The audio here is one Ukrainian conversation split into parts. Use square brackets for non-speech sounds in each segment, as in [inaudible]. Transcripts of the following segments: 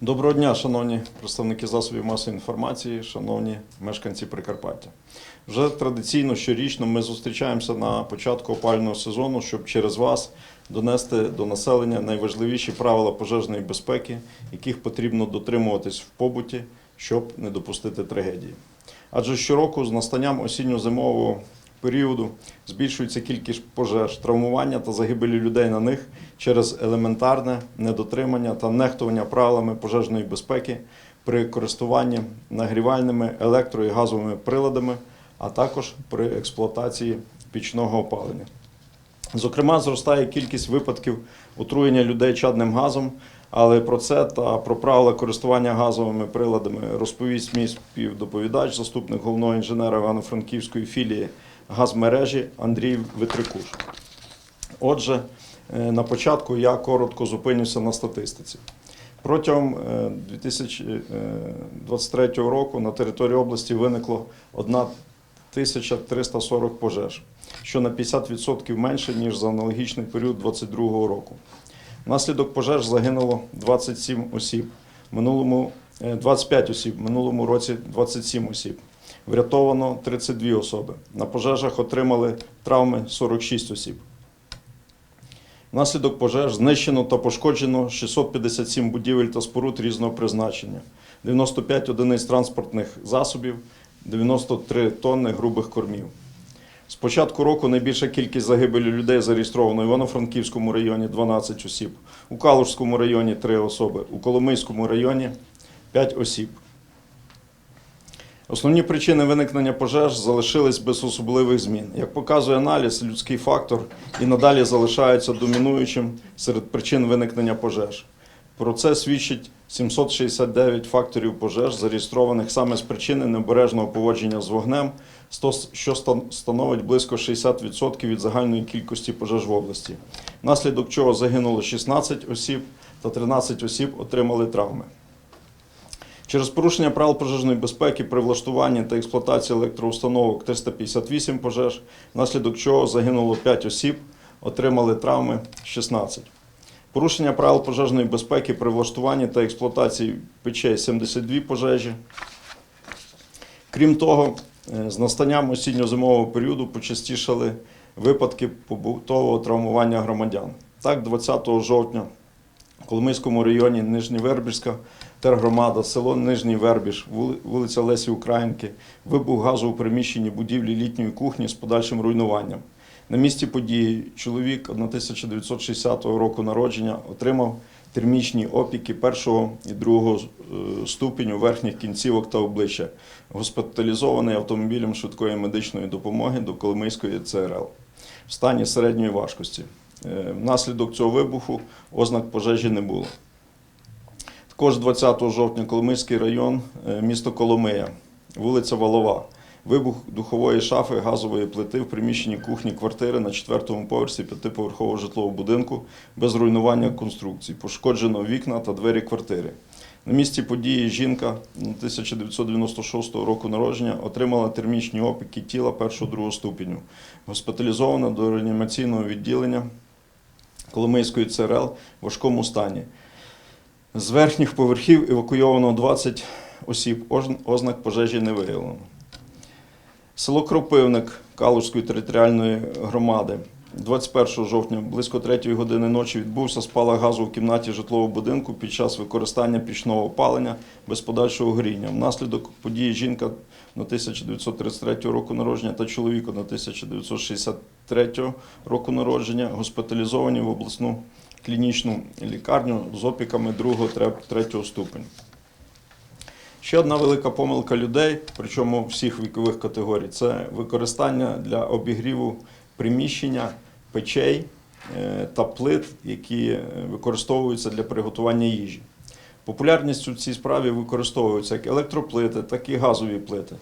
Доброго дня, шановні представники засобів масової інформації, шановні мешканці Прикарпаття. Вже традиційно щорічно ми зустрічаємося на початку опалювального сезону, щоб через вас донести до населення найважливіші правила пожежної безпеки, яких потрібно дотримуватись в побуті, щоб не допустити трагедії. Адже щороку з настанням осінньо-зимового періоду збільшується кількість пожеж, травмування та загибелі людей на них через елементарне недотримання та нехтування правилами пожежної безпеки при користуванні нагрівальними електро- і газовими приладами, а також при експлуатації пічного опалення. Зокрема, зростає кількість випадків отруєння людей чадним газом, але про це та про правила користування газовими приладами розповість мій співдоповідач, заступник головного інженера Івано-Франківської філії газмережі Андрій Витрикуш. Отже, е, на початку я коротко зупинюся на статистиці. Протягом е, 2023 року на території області виникло 1340 пожеж, що на 50% менше, ніж за аналогічний період 2022 року. Внаслідок пожеж загинуло 27 осіб, минулому е, 25 осіб, минулому році 27 осіб. Врятовано 32 особи. На пожежах отримали травми 46 осіб. Внаслідок пожеж знищено та пошкоджено 657 будівель та споруд різного призначення, 95 одиниць транспортних засобів, 93 тонни грубих кормів. З початку року найбільша кількість загибелі людей зареєстровано в Івано-Франківському районі 12 осіб, у Калужському районі 3 особи, у Коломийському районі 5 осіб. Основні причини виникнення пожеж залишились без особливих змін. Як показує аналіз, людський фактор і надалі залишається домінуючим серед причин виникнення пожеж. Про це свідчить 769 факторів пожеж, зареєстрованих саме з причини необережного поводження з вогнем, що стан- становить близько 60% від загальної кількості пожеж в області, внаслідок чого загинуло 16 осіб та 13 осіб отримали травми. Через порушення правил пожежної безпеки при влаштуванні та експлуатації електроустановок 358 пожеж, внаслідок чого загинуло 5 осіб, отримали травми 16. Порушення правил пожежної безпеки при влаштуванні та експлуатації печей 72 пожежі. Крім того, е, з настанням осінньо-зимового періоду почастішали випадки побутового травмування громадян. Так, 20 жовтня в Коломийському районі Нижньовербіжська тергромада, село Нижній Вербіж, вулиця Лесі Українки, вибух газу у приміщенні будівлі літньої кухні з подальшим руйнуванням. На місці події чоловік 1960 року народження отримав термічні опіки першого і другого е, ступеню верхніх кінцівок та обличчя, госпіталізований автомобілем швидкої медичної допомоги до Коломийської ЦРЛ в стані середньої важкості. Е, Внаслідок цього вибуху ознак пожежі не було. Також 20 жовтня Коломийський район, е, місто Коломия, вулиця Валова. Вибух духової шафи газової плити в приміщенні кухні квартири на четвертому поверсі п'ятиповерхового житлового будинку без руйнування конструкцій. Пошкоджено вікна та двері квартири. На місці події жінка 1996 року народження отримала термічні опіки тіла першого-другого ступеню. Госпіталізована до реанімаційного відділення Коломийської ЦРЛ в важкому стані. З верхніх поверхів евакуйовано 20 осіб, ознак пожежі не виявлено. Село Кропивник Калужської територіальної громади. 21 жовтня близько 3 години ночі відбувся спалах газу в кімнаті житлового будинку під час використання пічного опалення без подальшого горіння. Внаслідок події жінка на 1933 року народження та чоловік на 1963 року народження госпіталізовані в обласну клінічну лікарню з опіками 2-3 ступеню. Ще одна велика помилка людей, причому всіх вікових категорій, це використання для обігріву приміщення печей е, та плит, які е, використовуються для приготування їжі. Популярністю в цій справі використовуються як електроплити, так і газові плити.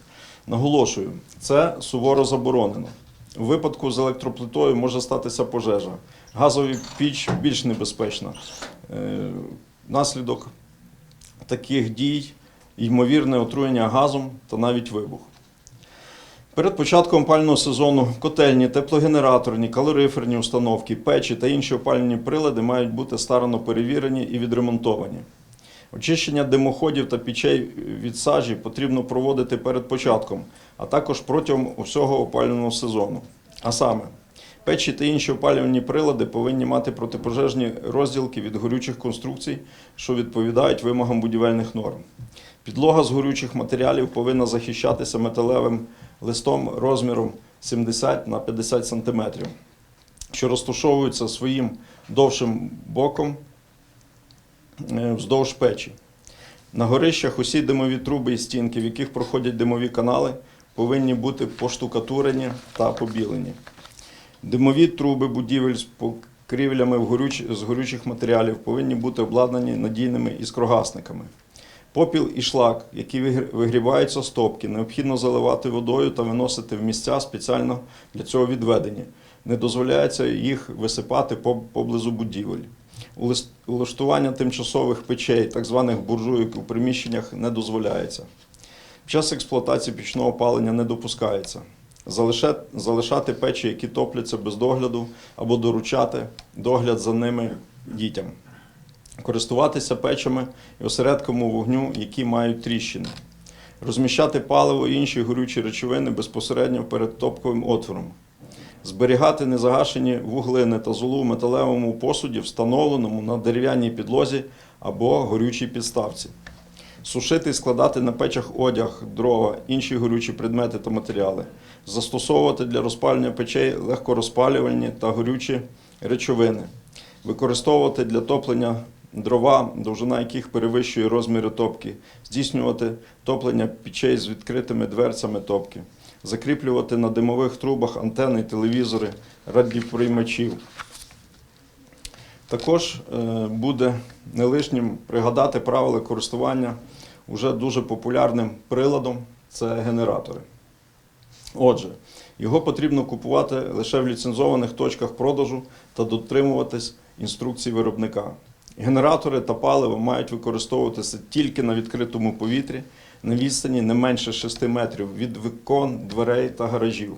Наголошую, це суворо заборонено. У випадку з електроплитою може статися пожежа. Газові піч більш небезпечна. Е, Внаслідок таких дій ймовірне отруєння газом та навіть вибух. Перед початком опального сезону котельні, теплогенераторні, калориферні установки, печі та інші опалювальні прилади мають бути старано перевірені і відремонтовані. Очищення димоходів та пічей від сажі потрібно проводити перед початком, а також протягом усього опалювального сезону. А саме, печі та інші опалювальні прилади повинні мати протипожежні розділки від горючих конструкцій, що відповідають вимогам будівельних норм. Підлога з горючих матеріалів повинна захищатися металевим листом розміром 70 на 50 см, що розташовується своїм довшим боком е, вздовж печі. На горищах усі димові труби і стінки, в яких проходять димові канали, повинні бути поштукатурені та побілені. Димові труби будівель з покрівлями в з горючих матеріалів повинні бути обладнані надійними іскрогасниками. Попіл і шлак, які вигр- вигріваються з топки, необхідно заливати водою та виносити в місця спеціально для цього відведені. Не дозволяється їх висипати поблизу будівель. Улаштування тимчасових печей, так званих буржуйок у приміщеннях не дозволяється. Під час експлуатації пічного опалення не допускається. Залишати печі, які топляться без догляду, або доручати догляд за ними дітям. Користуватися печами і осередками вогню, які мають тріщини. Розміщати паливо і інші горючі речовини безпосередньо перед топковим отвором. Зберігати незагашені вуглини та золу в металевому посуді, встановленому на дерев'яній підлозі або горючій підставці. Сушити і складати на печах одяг, дрова, інші горючі предмети та матеріали. Застосовувати для розпалення печей легкорозпалювальні та горючі речовини. Використовувати для топлення дрова, довжина яких перевищує розміри топки. Здійснювати топлення печей з відкритими дверцями топки. Закріплювати на димових трубах антени, телевізори, радіоприймачів. Також е, буде не лишнім пригадати правила користування уже дуже популярним приладом це генератори. Отже, його потрібно купувати лише в ліцензованих точках продажу та дотримуватись інструкцій виробника. Генератори та паливо мають використовуватися тільки на відкритому повітрі на відстані не менше 6 метрів від вікон, дверей та гаражів.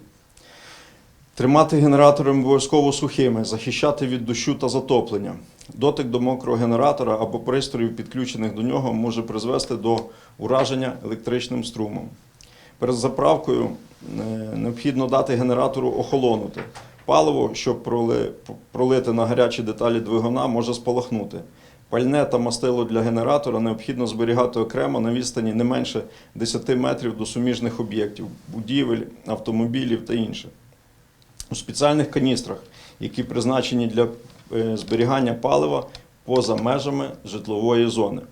Тримати генератори обов'язково сухими, захищати від дощу та затоплення. Дотик до мокрого генератора або пристроїв, підключених до нього, може призвести до ураження електричним струмом. Перед заправкою е, необхідно дати генератору охолонути. Паливо, що проли- пролите на гарячі деталі двигуна, може спалахнути. Пальне та мастило для генератора необхідно зберігати окремо на відстані не менше 10 метрів до суміжних об'єктів, будівель, автомобілів та інше. У спеціальних каністрах, які призначені для е, зберігання палива поза межами житлової зони.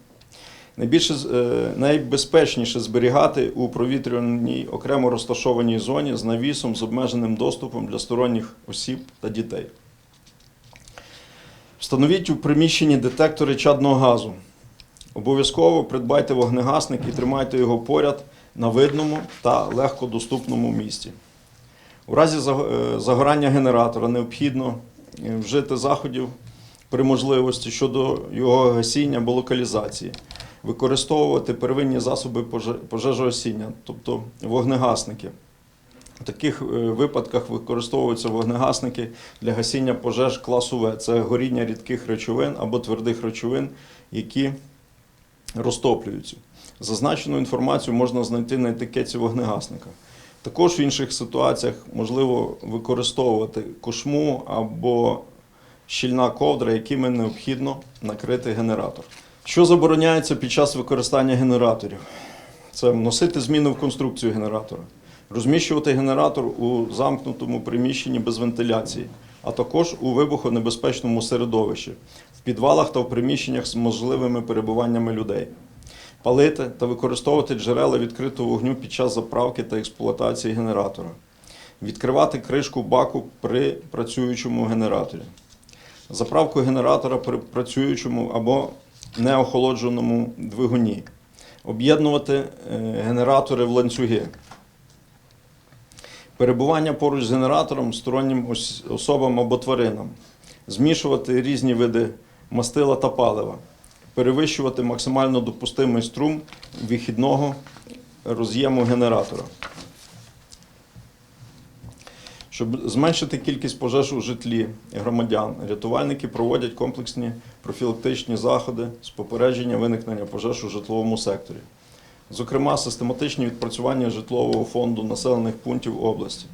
Найбільше, е, найбезпечніше зберігати у провітрюваній окремо розташованій зоні з навісом з обмеженим доступом для сторонніх осіб та дітей. Встановіть у приміщенні детектори чадного газу. Обов'язково придбайте вогнегасник і тримайте його поряд на видному та легкодоступному місці. У разі е, загорання генератора необхідно е, вжити заходів при можливості щодо його гасіння або локалізації, використовувати первинні засоби поже- пожежогасіння, тобто вогнегасники. В таких е, випадках використовуються вогнегасники для гасіння пожеж класу В. Це горіння рідких речовин або твердих речовин, які розтоплюються. Зазначену інформацію можна знайти на етикеті вогнегасника. Також в інших ситуаціях можливо використовувати кошму або щільна ковдра, якими необхідно накрити генератор. Що забороняється під час використання генераторів? Це вносити зміни в конструкцію генератора, розміщувати генератор у замкнутому приміщенні без вентиляції, а також у вибухонебезпечному середовищі, в підвалах та в приміщеннях з можливими перебуваннями людей. Палити та використовувати джерела відкритого вогню під час заправки та експлуатації генератора. Відкривати кришку баку при працюючому генераторі. Заправку генератора при працюючому або неохолодженому двигуні. Об'єднувати е, генератори в ланцюги. Перебування поруч з генератором стороннім особам або тваринам. Змішувати різні види мастила та палива. Перевищувати максимально допустимий струм вихідного роз'єму генератора. Щоб зменшити кількість пожеж у житлі громадян, рятувальники проводять комплексні профілактичні заходи з попередження виникнення пожеж у житловому секторі. Зокрема, систематичні відпрацювання житлового фонду населених пунктів області.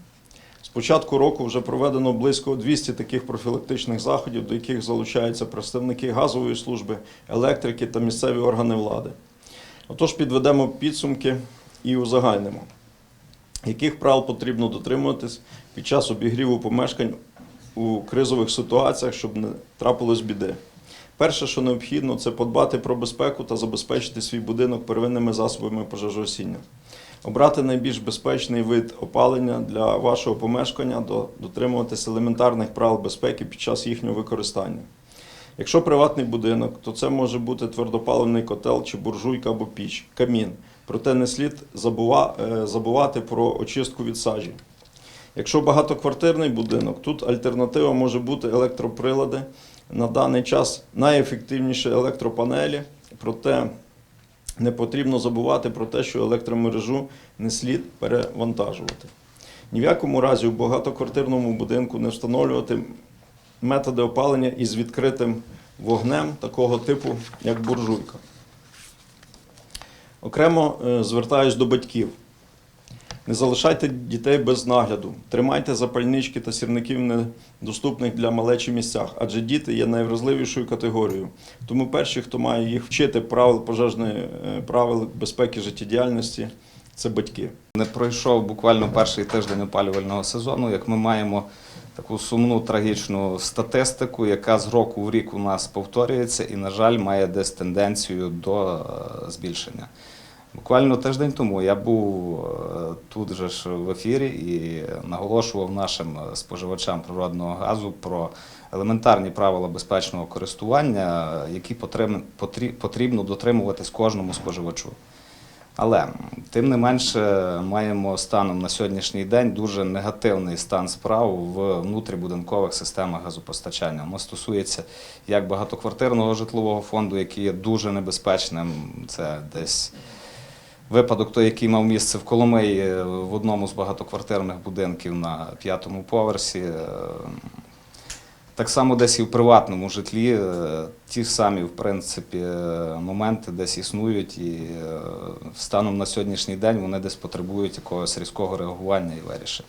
Початку року вже проведено близько 200 таких профілактичних заходів, до яких залучаються представники газової служби, електрики та місцеві органи влади. Отож, підведемо підсумки і узагальнимо, яких правил потрібно дотримуватись під час обігріву помешкань у кризових ситуаціях, щоб не трапилось біди. Перше, що необхідно, це подбати про безпеку та забезпечити свій будинок первинними засобами пожежогасіння. Обрати найбільш безпечний вид опалення для вашого помешкання, до- дотримуватись елементарних правил безпеки під час їхнього використання. Якщо приватний будинок, то це може бути твердопаливний котел чи буржуйка або піч, камін. Проте не слід е, забувати про очистку від сажі. Якщо багатоквартирний будинок, тут альтернатива може бути електроприлади. На даний час найефективніші електропанелі, проте не потрібно забувати про те, що електромережу не слід перевантажувати. Ні в якому разі у багатоквартирному будинку не встановлювати методи опалення із відкритим вогнем такого типу, як буржуйка. Окремо е, звертаюсь до батьків. Не залишайте дітей без нагляду, тримайте запальнички та сірників в недоступних для малечі місцях, адже діти є найвразливішою категорією. Тому перші, хто має їх вчити правил пожежної е, правил безпеки життєдіяльності, це батьки. Не пройшов буквально перший тиждень опалювального сезону, як ми маємо таку сумну трагічну статистику, яка з року в рік у нас повторюється і, на жаль, має десь тенденцію до е, збільшення. Буквально тиждень тому я був е, тут же ж в ефірі і наголошував нашим е, споживачам природного газу про елементарні правила безпечного користування, які потрібно дотримуватись кожному споживачу. Але тим не менше маємо станом на сьогоднішній день дуже негативний стан справ в внутрібудинкових системах газопостачання. Воно стосується як багатоквартирного житлового фонду, який є дуже небезпечним. Це десь випадок, той, який мав місце в Коломиї е, в одному з багатоквартирних будинків на п'ятому поверсі. Е, Так само десь і в приватному житлі е, ті самі, в принципі, моменти десь існують, і станом на сьогоднішній день вони десь потребують якогось різкого реагування і вирішення.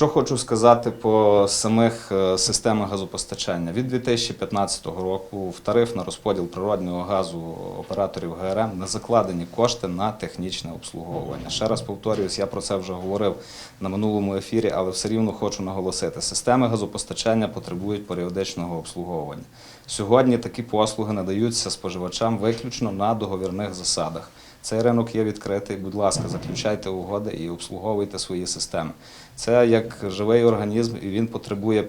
Що хочу сказати по самих е, системах газопостачання. Від 2015 року в тариф на розподіл природнього газу операторів ГРМ не закладені кошти на технічне обслуговування. Ще раз повторююсь, я про це вже говорив на минулому ефірі, але все рівно хочу наголосити: системи газопостачання потребують періодичного обслуговування. Сьогодні такі послуги надаються споживачам виключно на договірних засадах. Цей ринок є відкритий. Будь ласка, заключайте угоди і обслуговуйте свої системи. Це як живий організм, і він потребує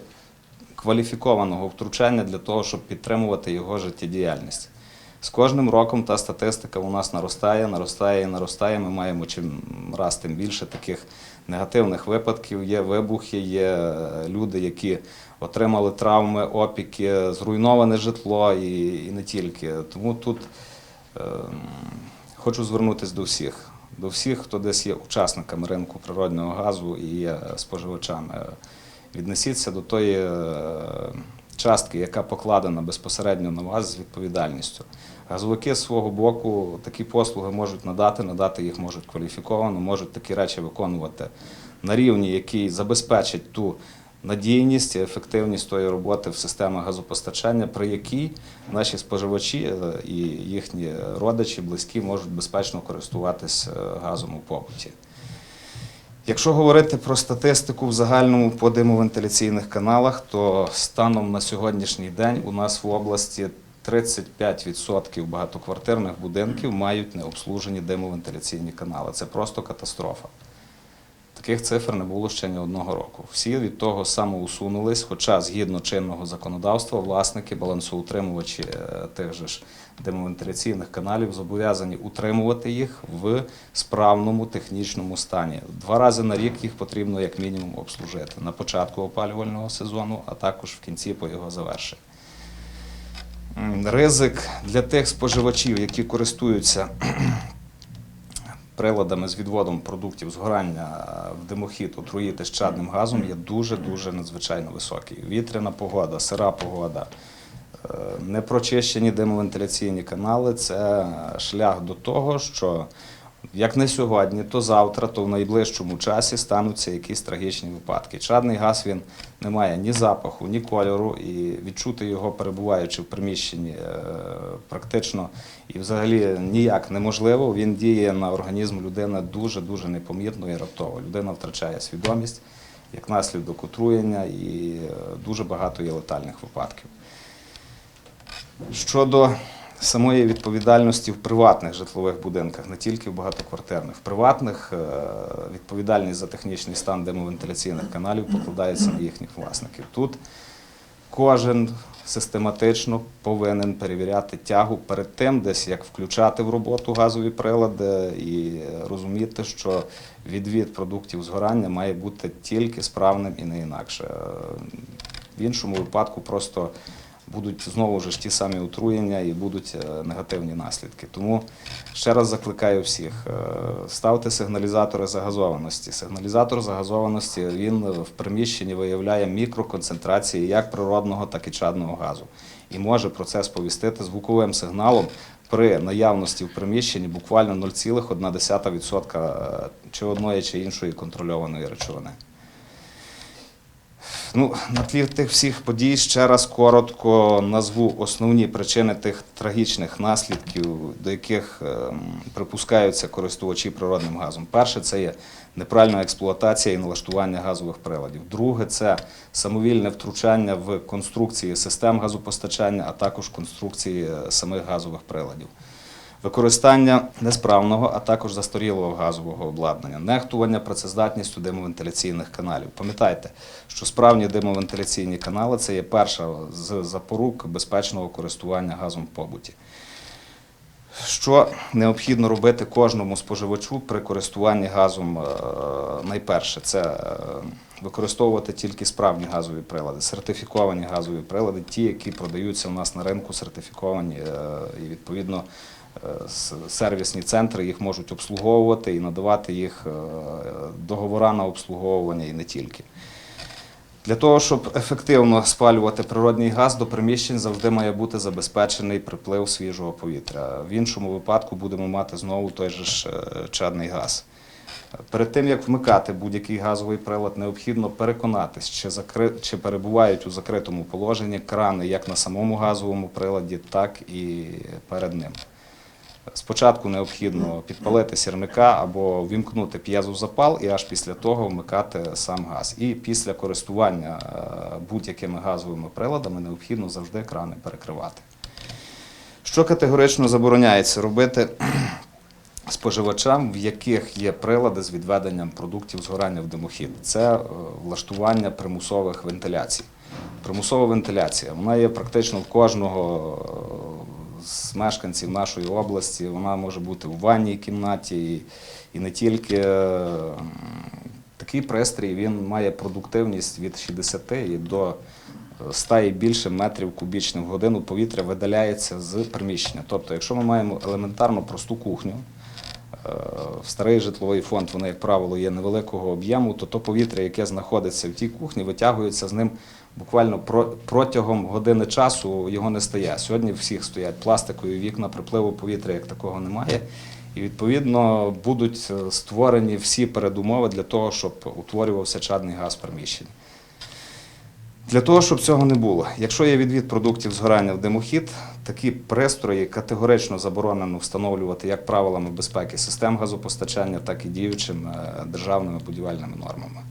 кваліфікованого втручання для того, щоб підтримувати його життєдіяльність. З кожним роком та статистика у нас наростає, наростає і наростає. Ми маємо чим раз тим більше таких негативних випадків. Є вибухи, є е, люди, які отримали травми, опіки, зруйноване житло і, і не тільки. Тому тут е, хочу звернутися до всіх. До всіх, хто десь є учасниками ринку природного газу і є споживачами. Е, Віднесіться до тої е, частки, яка покладена безпосередньо на вас з відповідальністю. Газовики з свого боку такі послуги можуть надати, надати їх можуть кваліфіковано, можуть такі речі виконувати на рівні, який забезпечить ту надійність і ефективність тої роботи в системах газопостачання, при якій наші споживачі е, і їхні родичі, близькі можуть безпечно користуватись е, газом у побуті. Якщо говорити про статистику в загальному по димовентиляційних каналах, то станом на сьогоднішній день у нас в області 35% багатоквартирних будинків мають необслужені димовентиляційні канали. Це просто катастрофа. Таких цифр не було ще ні одного року. Всі від того самоусунулись, хоча згідно чинного законодавства власники, балансоутримувачі е, тих же ж димовентиляційних каналів зобов'язані утримувати їх в справному технічному стані. Два рази на рік їх потрібно як мінімум обслужити на початку опалювального сезону, а також в кінці по його завершенні. Ризик для тих споживачів, які користуються приладами з відводом продуктів згорання в димохід отруїти щадним газом є дуже-дуже надзвичайно високий. Вітряна погода, сира погода, е, непрочищені димовентиляційні канали це шлях до того, що як не сьогодні, то завтра, то в найближчому часі стануться якісь трагічні випадки. Чадний газ він не має ні запаху, ні кольору, і відчути його, перебуваючи в приміщенні, е, практично і взагалі ніяк неможливо. Він діє на організм людини дуже дуже непомітно і раптово. Людина втрачає свідомість як наслідок отруєння, і е, дуже багато є летальних випадків. Щодо самої відповідальності в приватних житлових будинках, не тільки в багатоквартирних. В приватних е, відповідальність за технічний стан димовентиляційних каналів покладається на їхніх власників. Тут кожен систематично повинен перевіряти тягу перед тим, десь як включати в роботу газові прилади і розуміти, що відвід продуктів згорання має бути тільки справним і не інакше. Е, В іншому випадку просто будуть знову ж ті самі отруєння і будуть е, негативні наслідки. Тому ще раз закликаю всіх: е, ставте сигналізатори загазованості. Сигналізатор загазованості він в приміщенні виявляє мікроконцентрації як природного, так і чадного газу. І може про це сповістити звуковим сигналом при наявності в приміщенні буквально 0,1% чи одної чи іншої контрольованої речовини. Ну, на тлі тих всіх подій ще раз коротко назву основні причини тих трагічних наслідків, до яких ем, припускаються користувачі природним газом. Перше це є неправильна експлуатація і налаштування газових приладів. Друге це самовільне втручання в конструкції систем газопостачання, а також конструкції е, самих газових приладів. Використання несправного, а також застарілого газового обладнання, нехтування працездатністю димовентиляційних каналів. Пам'ятайте, що справні димовентиляційні канали це є перша з запорук безпечного користування газом в побуті. Що необхідно робити кожному споживачу при користуванні газом? е, Найперше, це е, використовувати тільки справні газові прилади, сертифіковані газові прилади, ті, які продаються у нас на ринку, сертифіковані е, і відповідно сервісні центри їх можуть обслуговувати і надавати їх е, договора на обслуговування і не тільки. Для того, щоб ефективно спалювати природний газ, до приміщень завжди має бути забезпечений приплив свіжого повітря. В іншому випадку будемо мати знову той же ж е, чадний газ. Перед тим як вмикати будь-який газовий прилад, необхідно переконатись, чи, закри... чи перебувають у закритому положенні крани як на самому газовому приладі, так і перед ним. Спочатку необхідно підпалити сірника або вімкнути п'єзозапал і аж після того вмикати сам газ. І після користування е, будь-якими газовими приладами необхідно завжди крани перекривати. Що категорично забороняється робити [clears throat] споживачам, в яких є прилади з відведенням продуктів згорання в димохід? Це е, влаштування примусових вентиляцій. Примусова вентиляція вона є практично в кожного е, з мешканців нашої області. Вона може бути в ванній кімнаті і, і не тільки. Е, Такий пристрій він має продуктивність від 60 і до 100 і більше метрів кубічних в годину повітря видаляється з приміщення. Тобто, якщо ми маємо елементарно просту кухню, е, в старий житловий фонд вони, як правило, є невеликого об'єму, то то повітря, яке знаходиться в тій кухні, витягується з ним буквально про- протягом години часу його не стає. Сьогодні всіх стоять пластикові вікна, припливу повітря як такого немає. І відповідно будуть е, створені всі передумови для того, щоб утворювався чадний газ в приміщенні. Для того, щоб цього не було, якщо є відвід продуктів згорання в димохід, такі пристрої категорично заборонено встановлювати як правилами безпеки систем газопостачання, так і діючими е, державними будівельними нормами.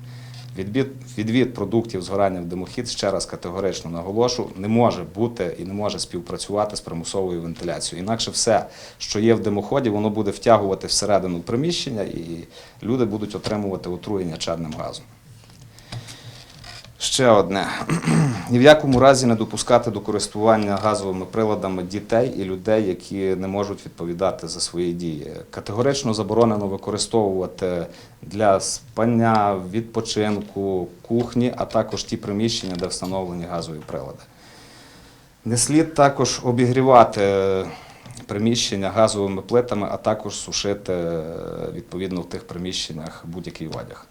Відвід, відвід продуктів згорання в димохід, ще раз категорично наголошу, не може бути і не може співпрацювати з примусовою вентиляцією. Інакше все, що є в димоході, воно буде втягувати всередину приміщення, і люди будуть отримувати отруєння чадним газом. Ще одне. [clears throat] Ні в якому разі не допускати до користування газовими приладами дітей і людей, які не можуть відповідати за свої дії. Категорично заборонено використовувати для спання, відпочинку, кухні, а також ті приміщення, де встановлені газові прилади. Не слід також обігрівати приміщення газовими плитами, а також сушити відповідно в тих приміщеннях будь-який одяг.